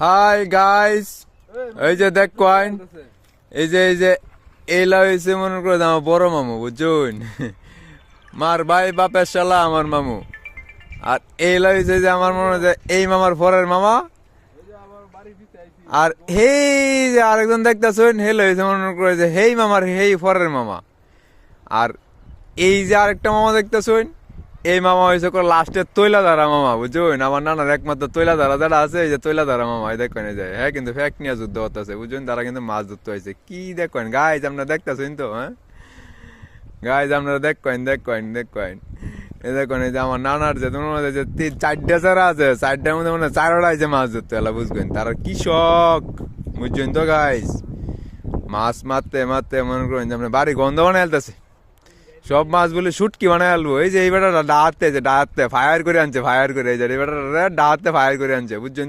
Hi guys এই যে দেখ কয়েন। এই যে এই যে এইলা হয়েছে মনে করে আমার বড় মামু বুঝুন মার ভাই বাপের শালা আমার মামু। আর এইলা হয়েছে যে আমার মনে হয় যে এই মামার পরের মামা। আর হেই যে আরেকজন দেখতেছেন হেল হয়েছে মনে করে যে হেই মামার হেই ফরের মামা। আর এই যে আরেকটা মামা দেখতেছেন এই মামা হয়েছে লাস্টের তৈলা ধারা মামা বুঝুন আমার নানার একমাত্র তৈলা ধারা যারা আছে, এই যে তৈলা ধারা মামা দেখেন যায় হ্যাঁ কিন্তু ফ্যাক নিয়ে যুদ্ধ হতেছে বুঝুন তারা কিন্তু মাছ ধরতে হয়েছে কি দেখেন? গাইজ আপনারা দেখতেছেন তো হ্যাঁ? গাইজ আপনারা দেখেন দেখেন দেখেন। এই দেখুন এই যে আমার নানার যে তোমার মধ্যে যে তিন চারটে ছাড়া আছে, চারটার মধ্যে মানে চারোটা আছে মাছ ধরতে এলা, বুঝবেন? তারা কি শখ, বুঝছেন তো গাইজ মাছ মারতে মারতে মনে করেন যে আপনার বাড়ি গন্ধ বানাই সব মাছ বলে শুটকি বানায় আলবো এই যে এই বেটা ডাহাতে যে ডাহাতে। ফায়ার করে আনছে ফায়ার করে। এই যে এই বেটা ডাহাতে ফায়ার করে আনছে, বুঝছেন তো?